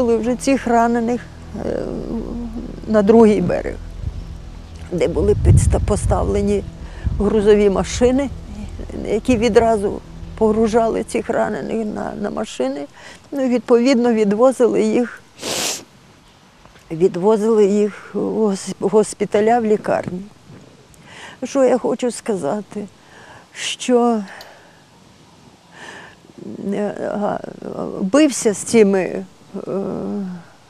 Вже цих ранених е, на другий берег, де були поставлені грузові машини, які відразу погружали цих ранених на, на машини. Ну, відповідно, відвозили їх, відвозили їх в госпіталя в лікарні. Що я хочу сказати? Що е, бився з цими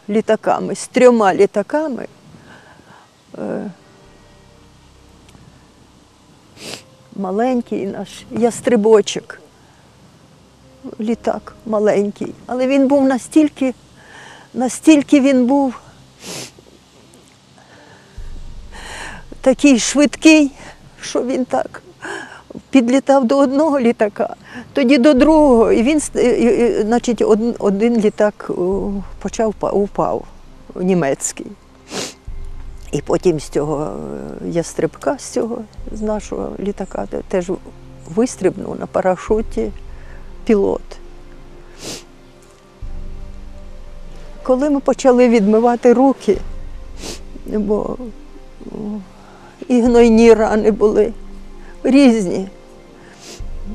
літаками, з трьома літаками. Е, маленький наш ястрибочок. Літак маленький. Але він був настільки, настільки він був такий швидкий, що він так підлітав до одного літака, тоді до другого. І він, значить, один, літак почав упав німецький. І потім з цього е, ястрибка, з цього, з нашого літака, теж вистрибнув на парашуті пілот. Коли ми почали відмивати руки, бо і гнойні рани були різні.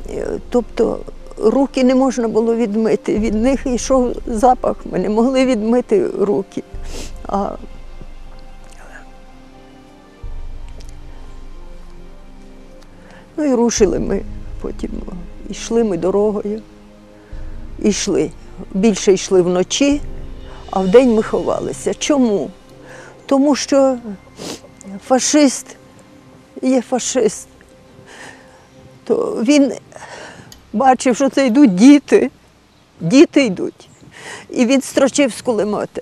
Е, Тобто руки не можна було відмити. Від них йшов запах. Ми не могли відмити руки. А Ну і рушили ми потім. Йшли ми дорогою. Йшли. Більше йшли вночі, а вдень ми ховалися. Чому? Тому що фашист є фашист. То він бачив, що це йдуть діти. Діти йдуть. І він строчив з кулемета.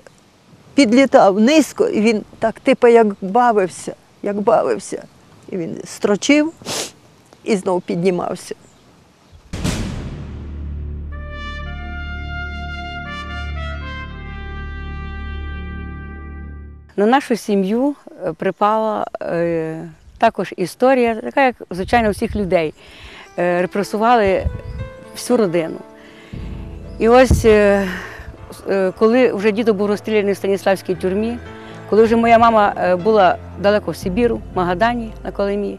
Підлітав низько, і він так, типу, як бавився, як бавився. І він строчив і знову піднімався. На нашу сім'ю е, припала е, також історія, така як звичайно всіх людей. Е, репресували всю родину. І ось е, е, коли вже дідо був розстріляний в Станіславській тюрмі, коли вже моя мама була далеко в Сибіру, в Магадані на Колимі,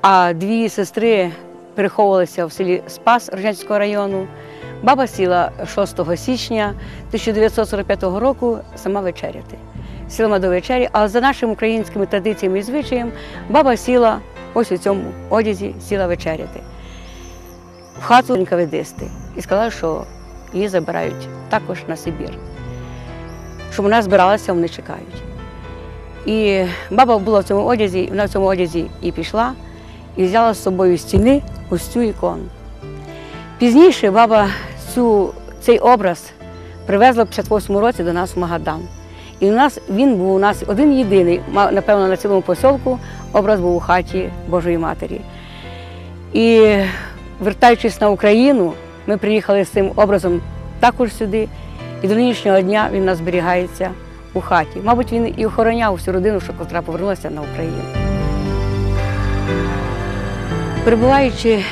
а дві сестри переховувалися в селі Спас Рожнянського району, баба сіла 6 січня 1945 року сама вечеряти сіла до вечері, а за нашими українськими традиціями і звичаєм баба сіла ось у цьому одязі, сіла вечеряти. В хату нквд і сказала, що її забирають також на Сибір. Щоб вона збиралася, вони чекають. І баба була в цьому одязі, вона в цьому одязі і пішла, і взяла з собою стіни ось цю ікону. Пізніше баба цю, цей образ привезла в 58 році до нас в Магадан. І у нас він був у нас один єдиний, напевно, на цілому посілку образ був у хаті Божої Матері. І вертаючись на Україну, ми приїхали з цим образом також сюди, і до нинішнього дня він у нас зберігається у хаті. Мабуть, він і охороняв всю родину, що котра повернулася на Україну. Перебуваючи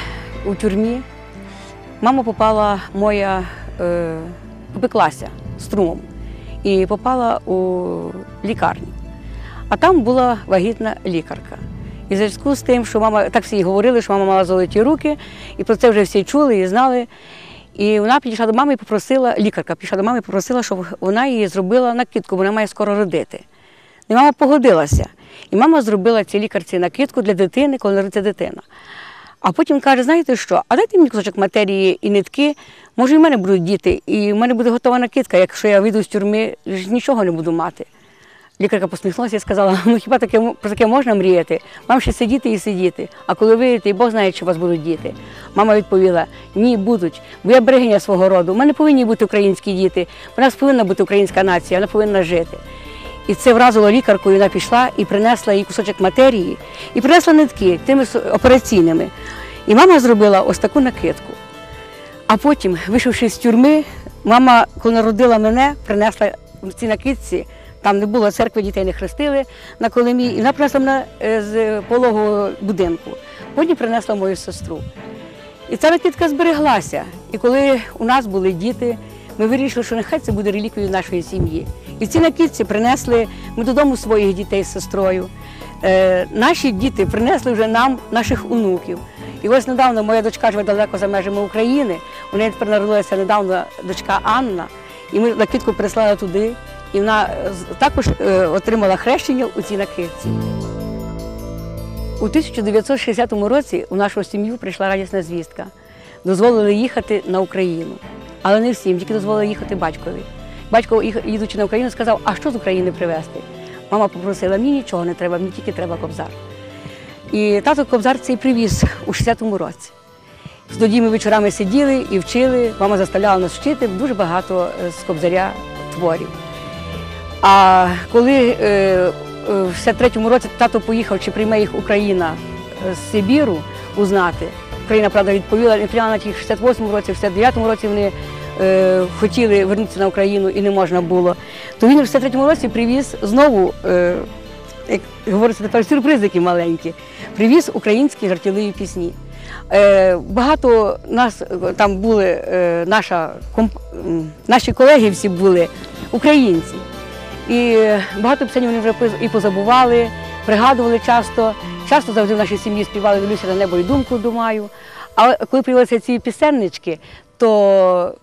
у тюрмі, мама попала моя, е, опеклася струмом і попала у лікарню. А там була вагітна лікарка. І в зв'язку з тим, що мама, так всі говорили, що мама мала золоті руки, і про це вже всі чули і знали. І вона підійшла до мами і попросила, лікарка підійшла до мами і попросила, щоб вона їй зробила накидку, бо вона має скоро родити. І мама погодилася. І мама зробила цій лікарці накидку для дитини, коли народиться дитина. А потім каже, знаєте що, а дайте мені кусочок матерії і нитки, може, і в мене будуть діти, і в мене буде готова накидка, якщо я вийду з тюрми, ж нічого не буду мати. Лікарка посміхнулася і сказала, ну хіба таке, про таке можна мріяти? Вам ще сидіти і сидіти. А коли вийдете, і Бог знає, чи у вас будуть діти. Мама відповіла: ні, будуть, бо я берегиня свого роду. У мене повинні бути українські діти. У нас повинна бути українська нація, вона повинна жити. І це вразило лікарку, і вона пішла і принесла їй кусочок матерії, і принесла нитки тими операційними. І мама зробила ось таку накидку. А потім, вийшовши з тюрми, мама, коли народила мене, принесла в цій накидці, там не було церкви, дітей не хрестили на Колимі, і вона принесла мене е, з пологового будинку. Потім принесла мою сестру. І ця накидка збереглася. І коли у нас були діти, ми вирішили, що нехай це буде реліквією нашої сім'ї. І ці накидці принесли ми додому своїх дітей з сестрою. Е, наші діти принесли вже нам наших онуків. І ось недавно моя дочка живе далеко за межами України. У неї тепер народилася недавно дочка Анна, і ми накидку прислали туди. І вона е, також е, отримала хрещення у цій накидці. У 1960 році у нашу сім'ю прийшла радісна звістка. Дозволили їхати на Україну. Але не всім, тільки дозволили їхати батькові. Батько, їдучи на Україну, сказав, а що з України привезти? Мама попросила, мені нічого не треба, мені тільки треба кобзар. І тато кобзар цей привіз у 60-му році. Тоді ми вечорами сиділи і вчили, мама заставляла нас вчити дуже багато е, з кобзаря творів. А коли е, е, в 63-му році тато поїхав, чи прийме їх Україна з Сибіру узнати, Україна, правда, відповіла, не прийняла тільки в 68-му році, в 69-му році вони е, хотіли вернутися на Україну і не можна було. То він в 63-му році привіз знову, е, як говориться тепер, сюрпризики маленькі, привіз українські жартівливі пісні. Е, багато нас там були, наша, комп- наші колеги всі були українці. І багато пісень вони вже і позабували, пригадували часто. Часто завжди в нашій сім'ї співали «Дивлюся на небо і думку думаю. Але коли появилися ці пісеннички, то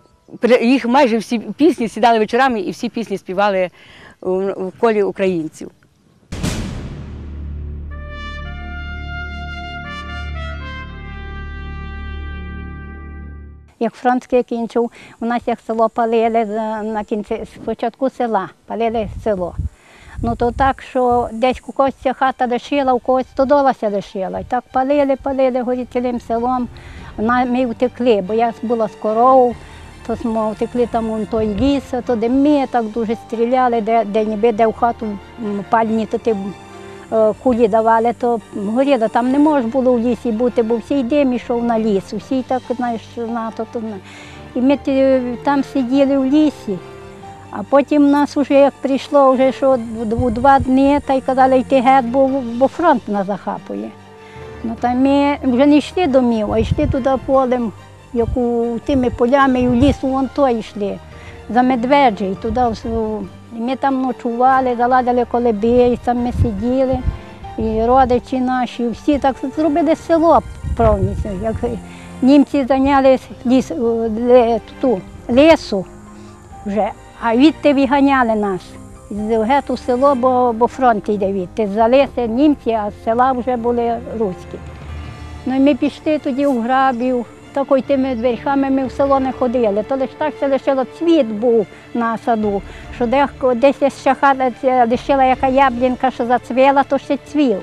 їх майже всі пісні сідали вечорами і всі пісні співали в колі українців. Як фронт закінчив, у нас як село палили на кінці спочатку села, палили село. Ну то так, що десь у когось ця хата лишила, у когось стодолася лишила. І так палили, палили горі цілим селом. Ми втекли, бо я була з коровою, то ми втекли там у той ліс, то де ми так дуже стріляли, де, де ніби де в хату пальні, то ти е, кулі давали, то горіло. Там не можна було в лісі бути, бо всій дим ішов на ліс, всі так, знаєш, на то, то. на. І ми там сиділи в лісі. А потім нас вже як прийшло, вже що у два дні, та й казали йти геть, бо, бо фронт нас захапує. Ну та ми вже не йшли домів, а йшли туди полем, як у тими полями і в лісу вон то йшли. За медведжі, туди ми там ночували, заладили колеби, там ми сиділи. І родичі наші, всі так зробили село повністю. Як німці зайняли ліс, е, ту, лісу вже, а відти виганяли нас. Гету село, бо, бо фронт йде відти. За німці, а села вже були руські. Ну і ми пішли тоді в грабів, такою тими верхами ми в село не ходили. То лише так це лишило цвіт був на саду, що дехто десь ще хата лишила яка яблінка, що зацвіла, то ще цвіл,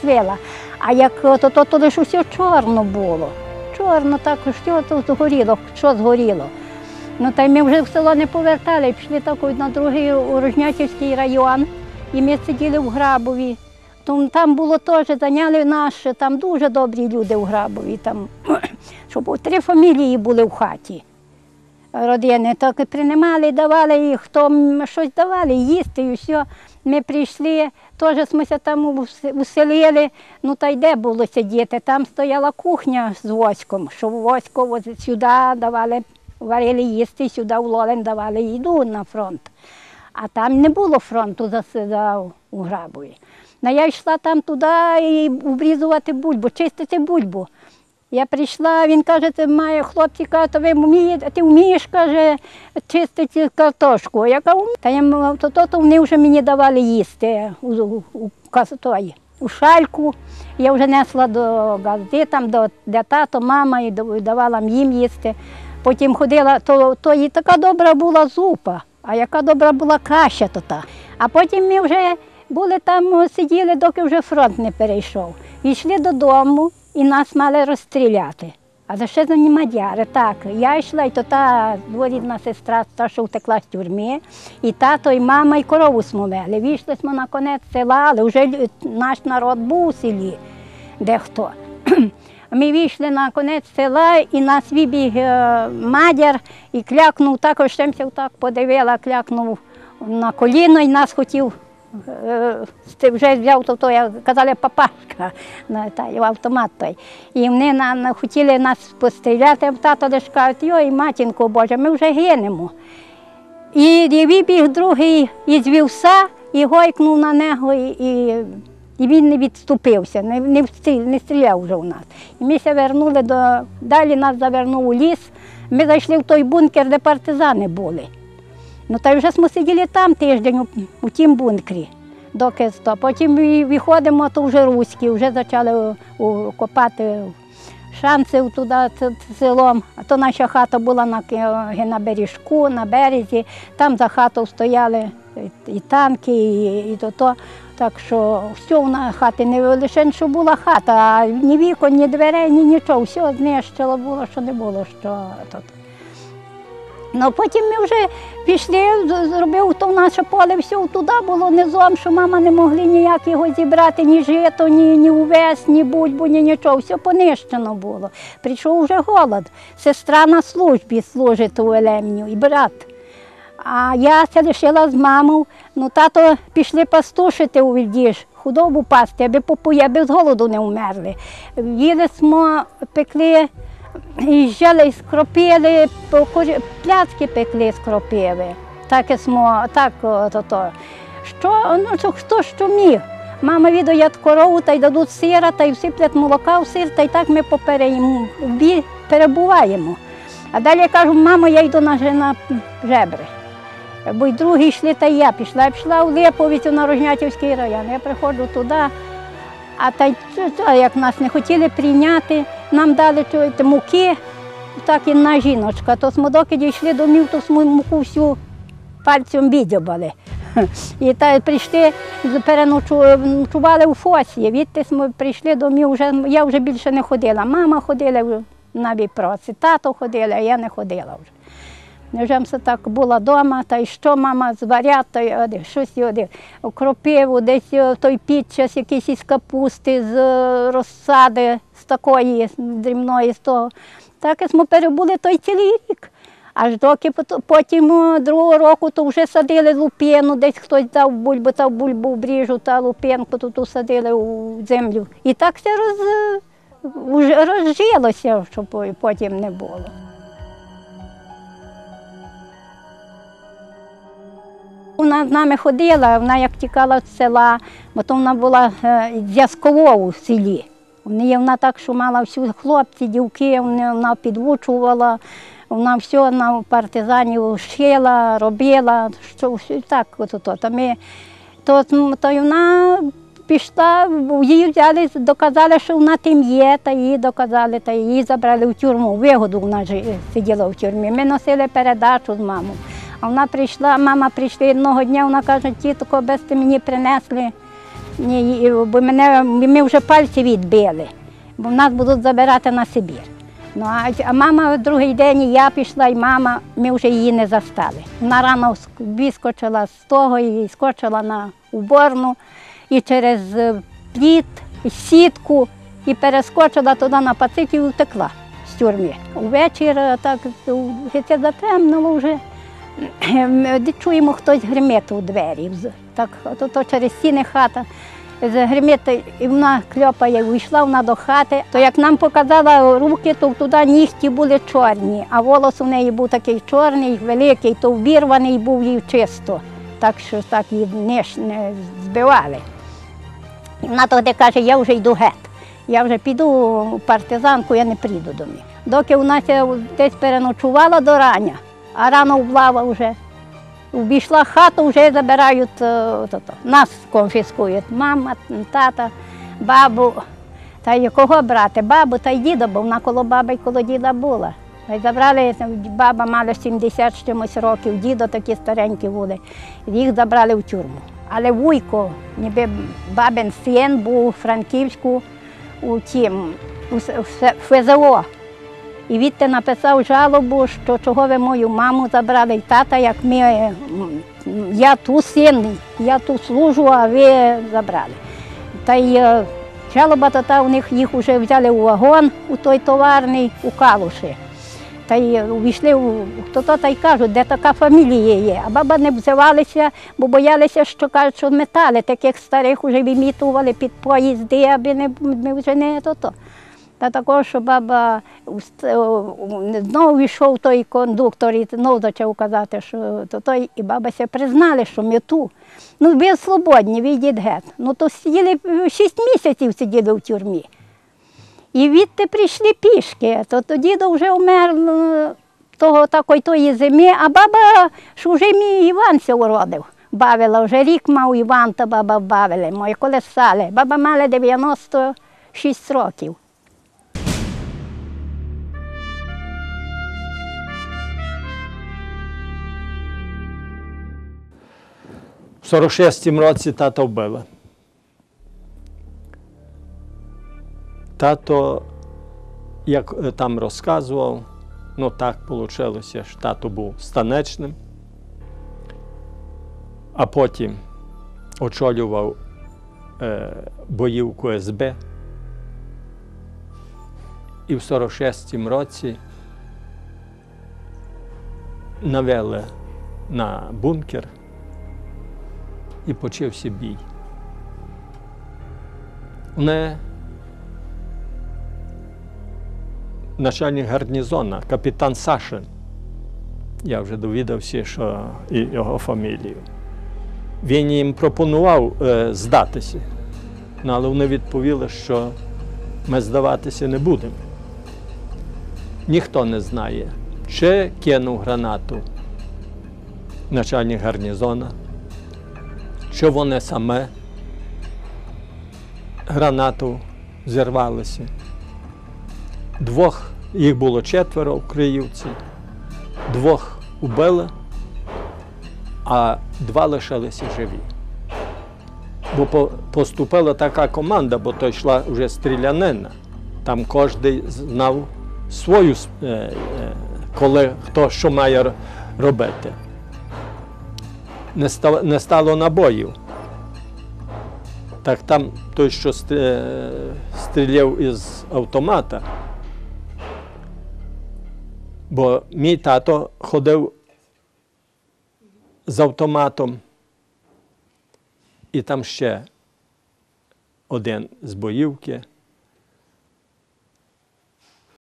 цвіла. А як то, то, то лише все чорно було. Чорно так, що то згоріло, що згоріло. Ну та й ми вже в село не повертали, пішли так на другий Рожнятівський район, і ми сиділи в Грабові. Там, було теж, зайняли наше, там дуже добрі люди в Грабові. Там, щоб три фамілії були в хаті родини. Так і приймали, давали їх, хто щось давали, їсти і все. Ми прийшли, теж ми там уселили, ну та й де було сидіти. Там стояла кухня з воськом, що восько сюди давали, варили їсти, сюди в Лолен давали їду на фронт. А там не було фронту засідав у Грабові. Ну, я йшла там туди і обрізувати бульбу, чистити бульбу. Я прийшла, він каже, ти має хлопці, каже, то ви вмієте, ти вмієш, каже, чистити картошку. Я кажу, та я мала, то, то, то вони вже мені давали їсти у, у, у, у шальку. Я вже несла до газди, там, до, де тато, мама, і давала їм їсти. Потім ходила, то, то і така добра була зупа, а яка добра була каша то та. А потім ми вже були там, сиділи, доки вже фронт не перейшов. І додому і нас мали розстріляти. А за що за мадяри? Так, я йшла, і то та дворідна сестра, та, що втекла з тюрми, і тато, і мама, і корову смовели. Війшли ми на конець села, але вже наш народ був у селі, дехто. Ми вийшли на конець села і нас вибіг е, мадяр і клякнув, також так подивила, клякнув на коліно і нас хотів ти вже взяв то, то як казали, папашка, на та, автомат той. І вони на, на, хотіли нас постріляти, а тато лиш кажуть, йой, матінко Боже, ми вже гинемо. І, і вибіг другий із вівса і гойкнув на нього, і, і, і він не відступився, не, не, встріл- не стріляв вже у нас. І ми се вернули до. Далі нас завернув у ліс. Ми зайшли в той бункер, де партизани були. Ну та вже ми сиділи там тиждень у, у тім бункері. Доки сто. Потім виходимо, то вже руські, вже почали у, копати шанців туди селом. А то наша хата була на, на бережку, на березі. Там за хатою стояли і танки, і, і то, то. Так що все у нас хати не лише що була хата, а ні вікон, ні дверей, ні нічого. Все знищило було, що не було. що тут. Ну потім ми вже пішли, зробив то наше поле, все туди було низом, що мама не могли ніяк його зібрати, ні жито, ні, ні увес, ні будь-бу, ні нічого. Все понищено було. Прийшов вже голод. Сестра на службі служить у Елемню і брат. А я це лишила з мамою. Ну, тато пішли пастушити у Вільдіж, худобу пасти, аби попує, аби з голоду не вмерли. Їли смо, пекли, їжджали, скропили, по пляцки пекли, скропили. Так і смо, так то, то. Що, ну, що, хто що міг? Мама віддають корову та й дадуть сира, та й всиплять молока в сир, та й так ми попереємо, перебуваємо. А далі я кажу, мамо, я йду на, на жебри. Бо й другі йшли, та й я пішла. Я пішла в Липовицю на Рожнятівський район. Я приходжу туди, а та як нас не хотіли прийняти, нам дали муки, так і на жіночка. То смодоки дійшли домів, то сму- муку всю пальцем бідьобали. І та прийшли, переночували у фосі. Відти ми прийшли домів, вже, я вже більше не ходила. Мама ходила на віпроці, тато ходила, а я не ходила вже. Вже все так була вдома, та й що мама зварять, та й оди, щось оди, кропиву, десь о, той підчас якийсь із капусти, з е, розсади, такої дрібної, з того. Так ми перебули той цілий рік. Аж доки потім другого року то вже садили лупину, десь хтось дав бульбу, та бульбу бріжу, та лупинку тут садили у землю. І так все роз, уже розжилося, щоб потім не було. Вона з нами ходила, вона як тікала з села, бо то вона була е, зв'язковою в селі. Вона, так, що мала всю хлопці, дівки, вона, підвучувала, вона все на партизанів шила, робила, що так. От, от, от. Ми, то, то вона пішла, її взяли, доказали, що вона тим є, та її доказали, та її забрали в тюрму. Вигоду вона ж сиділа в тюрмі. Ми носили передачу з мамою. А вона прийшла, мама прийшла одного дня, вона каже, тітко, без ти мені принесли, ні, бо мене, ми вже пальці відбили, бо нас будуть забирати на Сибір. Ну, а, а мама другий день, я пішла, і мама, ми вже її не застали. Вона рано вискочила з того і скочила на уборну, і через е, пліт, і сітку, і перескочила туди на пацик і втекла з тюрми. Увечір е, так це затемнило вже. Чуємо, хтось гримить у двері. Так, то, то через стіни хата. Гримить, і вона кльопає, вийшла вона до хати. То як нам показала руки, то туди нігті були чорні, а волос у неї був такий чорний, великий, то вбірваний був їй чисто. Так що так її не, не збивали. І вона тоді каже, я вже йду геть. Я вже піду в партизанку, я не прийду до них. Доки вона десь переночувала до рання, а рано облава вже. Обійшла хату, вже забирають, е, то, то, нас конфіскують. Мама, тата, бабу. Та й кого брати? Бабу та й діда, бо вона коло баби і коло діда була. Та забрали, баба мала 70 з чимось років, дідо такі старенькі були. Їх забрали в тюрму. Але вуйко, ніби бабин син був у Франківську у тім, у ФЗО. І відти написав жалобу, що чого ви мою маму забрали і тата, як ми, е, я тут син, я тут служу, а ви забрали. Та й е, жалоба то та у них їх вже взяли у вагон, у той товарний, у калуші. Та й увійшли у хто то та й кажуть, де така фамілія є. А баба не взивалися, бо боялися, що кажуть, що метали, таких старих вже вимітували під поїзди, аби не, не вже не то. Та також, що баба знову йшов той кондуктор і знову почав казати, що то той, і баба ся признали, що ми ту. Ну, ви свободні, ви йдіть геть. Ну то сиділи е, шість місяців сиділи в тюрмі. І відти прийшли пішки, то тоді то вже вмер ну, того такої тої зими, а баба ж вже мій Іван ся уродив. Бавила, вже рік мав Іван, та баба бавили, мої колесали. Баба мала 96 років. В 46-му році тата вбили. Тато, як е, там розказував, ну так вийшло, що тато був станечним, а потім очолював е, боївку СБ. І в 46-му році навели на бункер і почався бій. Вони начальник гарнізона, капітан Сашин. Я вже довідався, що і його фамілію. Він їм пропонував е, здатися, ну, але вони відповіли, що ми здаватися не будемо. Ніхто не знає, чи кинув гранату начальник гарнізона, що вони саме гранату зірвалися. Двох, їх було четверо в Криївці, двох убили, а два лишилися живі. Бо поступила така команда, бо то йшла вже стрілянина. Там кожен знав свою, е, е, коли хто що має робити не стало, набоїв. Так там той, що е, стріляв із автомата, бо мій тато ходив з автоматом, і там ще один з боївки